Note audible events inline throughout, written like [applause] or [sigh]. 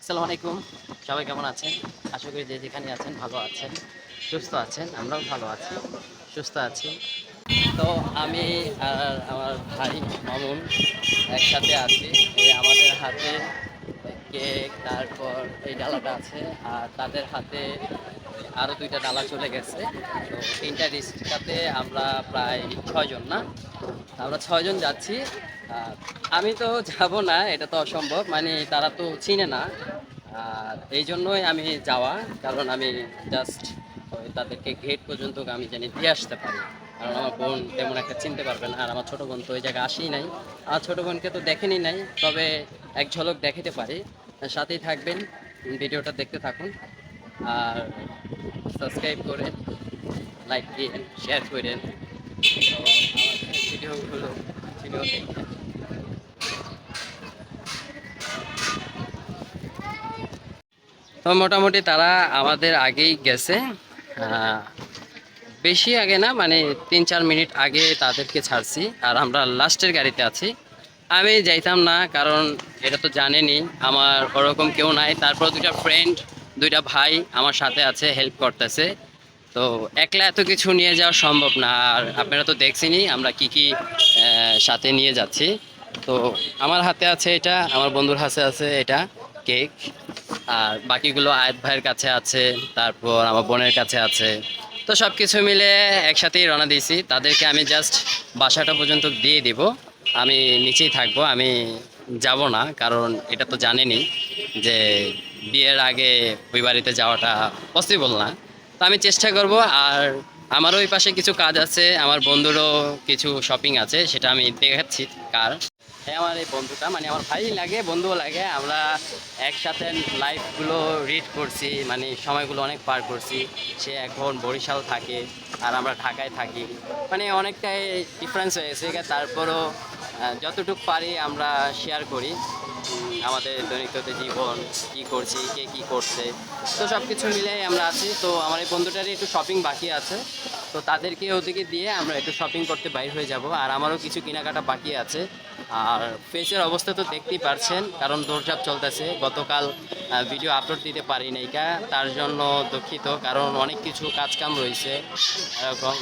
আসসালামু আলাইকুম সবাই কেমন আছেন? আশা করি যে যেখানে আছেন ভালো আছেন সুস্থ আছেন আমরাও ভালো আছি সুস্থ আছি। তো আমি আর আমার ভাই মামুন একসাথে আছি। এই আমাদের হাতে কেক তারপর এই ডালাটা আছে, আর তাদের হাতে আরও দুইটা ডালা চলে গেছে। তো তিনটা রিক্সাতে আমরা প্রায় ছয়জন না? আমরা ছয়জন যাচ্ছি। আর আমি তো যাব না, এটা তো অসম্ভব। মানে তারা তো চিনে না। আর এই জন্যই আমি যাওয়া, কারণ আমি জাস্ট তাদেরকে গেট পর্যন্ত আমি জানি দিয়ে আসতে পারি। কারণ আমার বোন তেমন একটা চিনতে পারবে না, আর আমার ছোটো বোন তো ওই জায়গায় আসেই নাই। আমার ছোটো বোনকে তো দেখেনি নাই, তবে এক ঝলক দেখাতে পারি। সাথেই থাকবেন, ভিডিওটা দেখতে থাকুন, আর সাবস্ক্রাইব করে লাইক দিয়ে শেয়ার করেন ভিডিওগুলো তো মোটামুটি তারা আমাদের আগেই গেছে। বেশি আগে না মানে তিন চার মিনিট আগে তাদেরকে ছাড়ছি। আর আমরা লাস্টের গাড়িতে আছি। আমি যাইতাম না, কারণ এটা তো জানেনি, আমার ওরকম কেউ নাই। তারপর দুইটা ফ্রেন্ড দুইটা ভাই আমার সাথে আছে হেল্প করতেছে। তো একলা এত কিছু নিয়ে যাওয়া সম্ভব না, আর আপনারা তো দেখছেনই আমরা কি কি সাথে নিয়ে যাচ্ছি। তো আমার হাতে আছে এটা, আমার বন্ধুর হাতে আছে এটা কেক। আর বাকিগুলো আয়াত ভাইয়ের কাছে আছে, তারপর আমার বোনের কাছে আছে। তো সব কিছু মিলে একসাথেই রওনা দিয়েছি। তাদেরকে আমি জাস্ট বাসাটা পর্যন্ত দিয়ে দিব। আমি নিচেই থাকব, আমি যাব না, কারণ এটা তো জানেনই যে বিয়ের আগে ওই বাড়িতে যাওয়াটা পসিবল না। তো আমি চেষ্টা করব, আর আমারও ওই পাশে কিছু কাজ আছে, আমার বন্ধুরও কিছু শপিং আছে, সেটা আমি দেখাচ্ছি কার। এই আমার এই বন্ধুটা মানে আমার ভাই লাগে, বন্ধুও লাগে। আমরা একসাথে লাইফগুলো রিড করছি মানে সময়গুলো অনেক পার করছি। সে এখন বরিশাল থাকে, আর আমরা ঢাকায় থাকি। মানে অনেকটাই ডিফারেন্স হয়েছে তারপরও যতটুকু পারি আমরা শেয়ার করি। আমাদের দৈনিকত জীবন, কি করছি, কে কি করছে। তো সব কিছু মিলে আমরা আছি। তো আমার এই বন্ধুটারই একটু শপিং বাকি আছে। তো তাদেরকে ওদিকে দিয়ে আমরা একটু শপিং করতে বাইর হয়ে যাব। আর আমারও কিছু কেনাকাটা বাকি আছে। আর ফেসের অবস্থা তো দেখতেই পারছেন, কারণ দৌড়ঝাঁপ চলতেছে। গতকাল ভিডিও আপলোড দিতে পারি নাই কা, তার জন্য দুঃখিত, কারণ অনেক কিছু কাজকাম রয়েছে। এরকম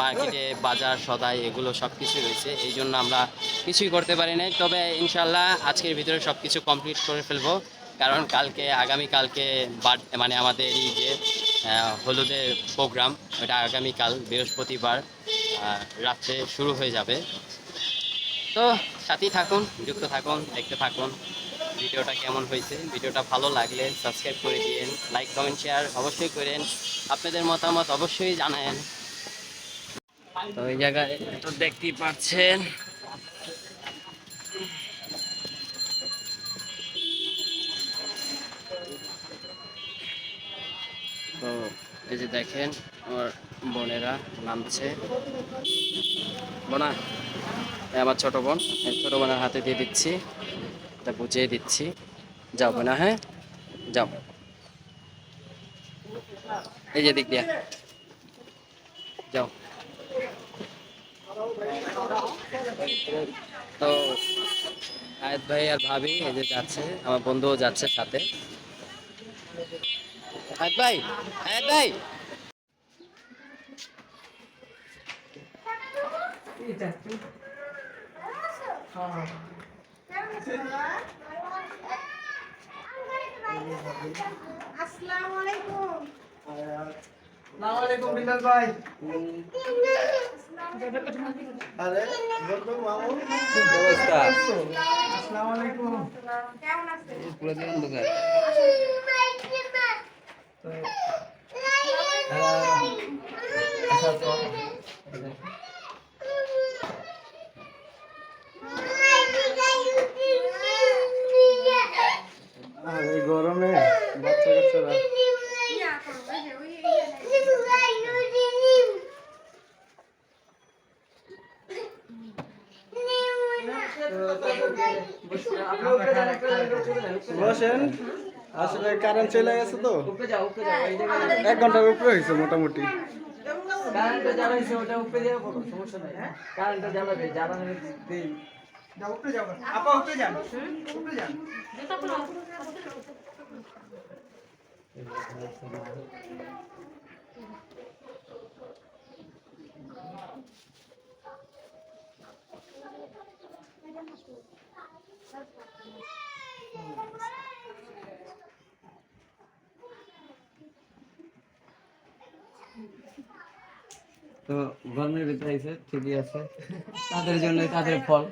মার্কেটে, বাজার, সদাই, এগুলো সব কিছু রয়েছে, এই জন্য আমরা কিছুই করতে পারি নাই। তবে ইনশাল্লাহ আজকের ভিতরে সব কিছু কমপ্লিট করে ফেলব, কারণ কালকে, আগামী কালকে বার্থ মানে আমাদের এই যে হলুদের প্রোগ্রাম ওটা আগামীকাল, বৃহস্পতিবার রাত্রে শুরু হয়ে যাবে। তো সাথেই থাকুন, যুক্ত থাকুন, দেখতে থাকুন। ভিডিওটা কেমন হয়েছে? ভিডিওটা ভালো লাগলে সাবস্ক্রাইব করে দিন লাইক কমেন্ট শেয়ার অবশ্যই করেন। আপনাদের মতামত অবশ্যই জানান তো ওই জায়গায় তো দেখতেই পাচ্ছেন। তো এই যে দেখেন, আমার বোনেরা নামছে। বোনা আমার ছোট বোন ছোট বোনের হাতে দিয়ে দিচ্ছি। এটা বুঝিয়ে দিচ্ছি। যাও বোনা হ্যাঁ? যাও। এই যে দিক দিয়া। যাও। তো আয়াত ভাই আর ভাবি, এই যে যাচ্ছে, আমার বন্ধুও যাচ্ছে সাথে। আয়াত ভাই আয়াত ভাই। আসসালামু আলাইকুম আসসালামাইকুম বিলাল ভাই। আরে বলতো মামু অবস্থা আসসালামু আলাইকুম কেমন আছেন? পুরো দিন অন্ধকার তো আচ্ছা তো আর এই গরমে বাচ্চা কাচ্চারা ইয়া করো ওই যে ওই ইয়া বসেন। আসলে কারেন্ট চলে গেছে তো। উপরে যাও উপরে যাও এই জায়গায় এক ঘণ্টার উপরে হয়েছে মোটামুটি কারেন্টটা জ্বালাইছে ওটা উপরে যাব সমস্যা নাই কারেন্টটা জ্বালাবে জ্বালানোর দিই তো গরমের ভিতরে আইছে ঠিকই আছে। তাদের জন্য তাদের ফল।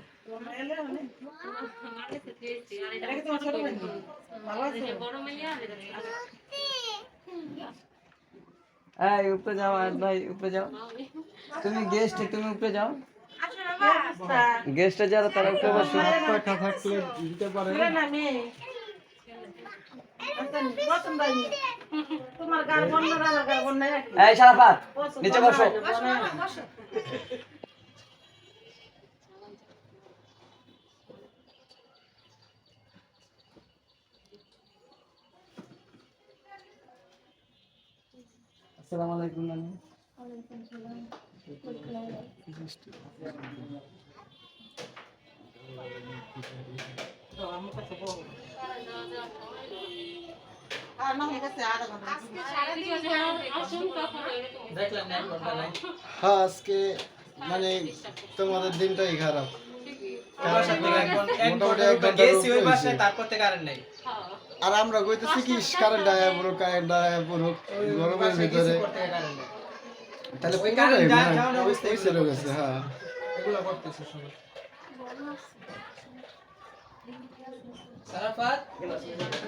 এই, উপরে যাও আর ভাই, উপরে যাও। তুমি গেস্ট তুমি উপরে যাও। গেস্টে যারা তারা উপরে বসো থাকলে দিতে পারে। গার বন্ধ এই সারাফাত নিচে বসো। আসসালামু আলাইকুম হ্যাঁ আজকে মানে তোমাদের দিনটাই খারাপ আর নেই। আর আমরা কইতেছি কি কারেন্ট আয়া পুরো কারেন্ট আয়া পুরো গরমের ভিতরে তাহলে ওই current যা- যাওয়ার অবস্থা চলে গেছে হ্যাঁ। এগুলো করতেছে সবাই। সারাফাত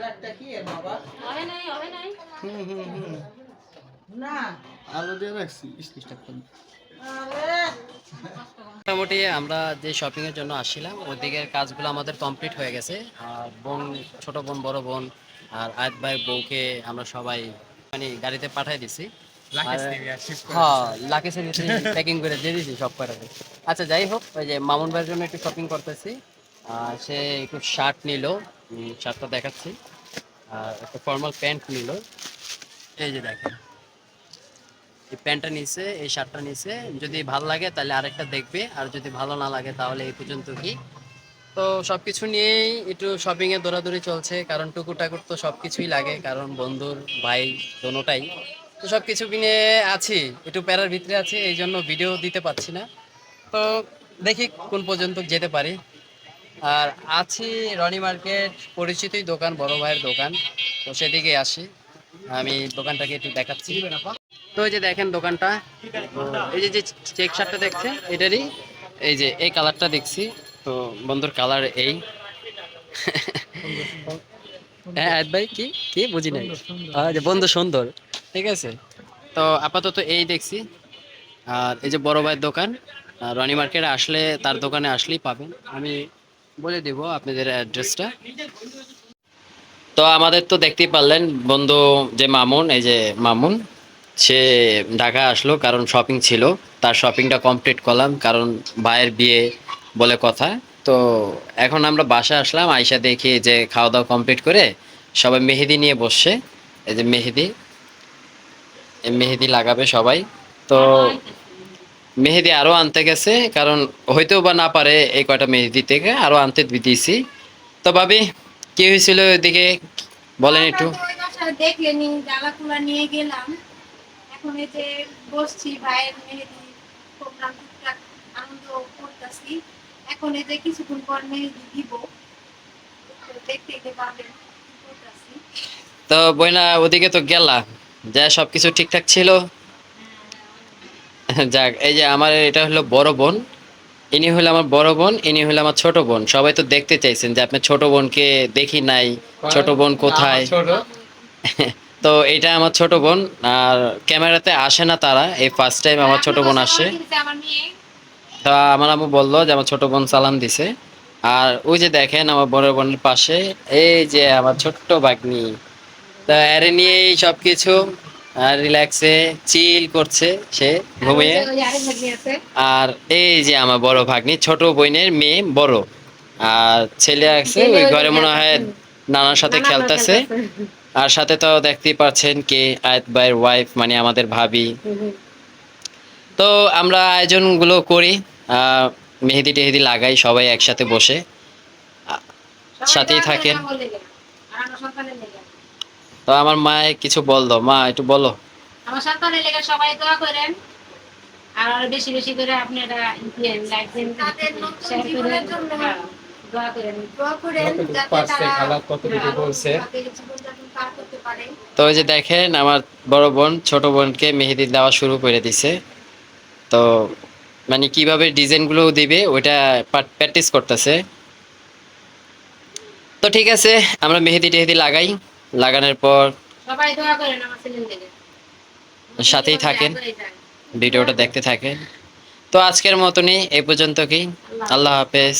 একটা কি এর বাবা? হুম হুম হুম। না। আলু দিয়ে রাখছি স্টিচটা করুন মোটামুটি আমরা যে শপিং এর জন্য আসছিলাম ওদিকের কাজগুলো আমাদের কমপ্লিট হয়ে গেছে। আর বোন ছোট বোন বড় বোন আর আয়াত ভাই বউকে আমরা সবাই মানে গাড়িতে পাঠাই দিছি। হ্যাঁ লাকেশের প্যাকিং [laughs] করে দিয়ে দিছি সব কটাকে আচ্ছা যাই হোক ওই যে মামুন ভাইয়ের জন্য একটু শপিং করতেছি। সে একটু শার্ট নিল শার্টটা দেখাচ্ছি। আর একটা ফর্মাল প্যান্ট নিল। এই যে দেখেন এই প্যান্টটা নিছে এই শার্টটা নিছে। যদি ভালো লাগে তাহলে আরেকটা দেখবে আর যদি ভালো না লাগে তাহলে এই পর্যন্ত কি। তো সবকিছু নিয়েই একটু শপিং এ দৌড়াদৌড়ি চলছে কারণ টুকু টাকুর তো সবকিছুই লাগে কারণ বন্ধুর ভাই দোনোটাই। তো সব কিছু কিনে আছি একটু প্যারার ভিতরে আছি এই জন্য ভিডিও দিতে পারছি না। তো দেখি কোন পর্যন্ত যেতে পারি। আর আছি রনি মার্কেট পরিচিতই দোকান বড় ভাইয়ের দোকান। তো সেদিকে আসি আমি দোকানটাকে একটু দেখাচ্ছি। তো এই যে দেখেন দোকানটা এই যে যে চেক শার্টটা দেখছেন এটারই এই যে এই কালারটা দেখছি। তো বন্ধুর কালার এই। হ্যাঁ ভাই কি? কি? বুঝি নাই। যে বন্ধু সুন্দর। ঠিক আছে? তো আপাতত এই দেখছি। আর এই যে বড় ভাইয়ের দোকান রনি মার্কেটে আসলে তার দোকানে আসলেই পাবেন। আমি বলে দেব আপনাদের অ্যাড্রেসটা। তো আমাদের তো দেখতেই পারলেন বন্ধু যে মামুন, এই যে মামুন, সে ঢাকা আসলো কারণ শপিং ছিল। তার শপিংটা কমপ্লিট করলাম কারণ ভাইয়ের বিয়ে বলে কথা। তো এখন আমরা বাসায় আসলাম আয়সা দেখি যে খাওয়া দাওয়া কমপ্লিট করে সবাই মেহেদি নিয়ে বসছে। এই যে মেহেদি। মেহেদি লাগাবে সবাই। তো মেহেদি আরও আনতে গেছে কারণ হয়তেও বা না পারে এই কয়টা মেহেদি থেকে আরও আনতে দিয়েছি তো ভাবি কি হয়েছিল ওইদিকে? বলেন একটু। দেখলেনি নিয়ে গেলাম। এখন এই যে বসছি ভাইয়ের মেহেদি প্রোগ্রাম টুকটাক আনন্দ করতেছি। এখন এই যে কিছুক্ষণ পর মেহেদি দিব। দেখতে দেখতে পাবেন তো বইনা ওদিকে তো গেলা। যা সবকিছু ঠিকঠাক ছিল। যাক এই যে আমার এটা হলো বড় বোন ইনি হলো আমার বড় বোন ইনি হলো আমার ছোট বোন। সবাই তো দেখতে চাইছেন যে আপনার ছোট বোনকে দেখি নাই ছোট বোন কোথায়? [laughs] তো এটা আমার ছোট বোন আর ক্যামেরাতে আসে না তারা এই ফার্স্ট টাইম আমার ছোট বোন আসে। তা আমার আম্মু বলল যে আমার ছোট বোন সালাম দিছে। আর ওই যে দেখেন আমার বড় বোনের পাশে এই যে আমার ছোট্ট বাগনি তা এর নিয়েই সব কিছু রিল্যাক্সে চিল করছে সে ঘুমিয়ে। আর এই যে আমার বড় ভাগ্নি ছোট বোনের মেয়ে বড়। আর ছেলে আছে ওই ঘরে মনে হয় নানার সাথে খেলতেছে। আর সাথে তো দেখতেই পাচ্ছেন কে আয়াত ভাইয়ের ওয়াইফ মানে আমাদের ভাবি। তো আমরা আয়োজনগুলো করি আহ, মেহেদি টেহেদি লাগাই সবাই একসাথে বসে। সাথেই থাকেন। তো আমার মায়ে কিছু বলল। মা একটু বলো। আমার সন্তানের লেগে সবাই দোয়া করেন। আর বেশি বেশি করে আপনারা ইতিয়েন লাইক দেন তাদের নতুন জীবনের জন্য। হ্যাঁ, দোয়া করেন। দোয়া করেন যাতে তারা কতটুকু ভালো বলছে। তো ওই যে দেখেন আমার বড় বোন ছোট বোনকে মেহেদি দেওয়া শুরু করে দিছে। তো মানে কীভাবে ডিজাইনগুলো দিবে ওইটা প্র্যাকটিস করতেছে। তো ঠিক আছে আমরা মেহেদি টেহেদি লাগাই। লাগানোর পর সবাই দোয়া করেন আমার সাথেই থাকেন। ভিডিওটা দেখতে থাকেন। তো আজকের মতনই এই পর্যন্ত কি? আল্লাহ হাফেজ।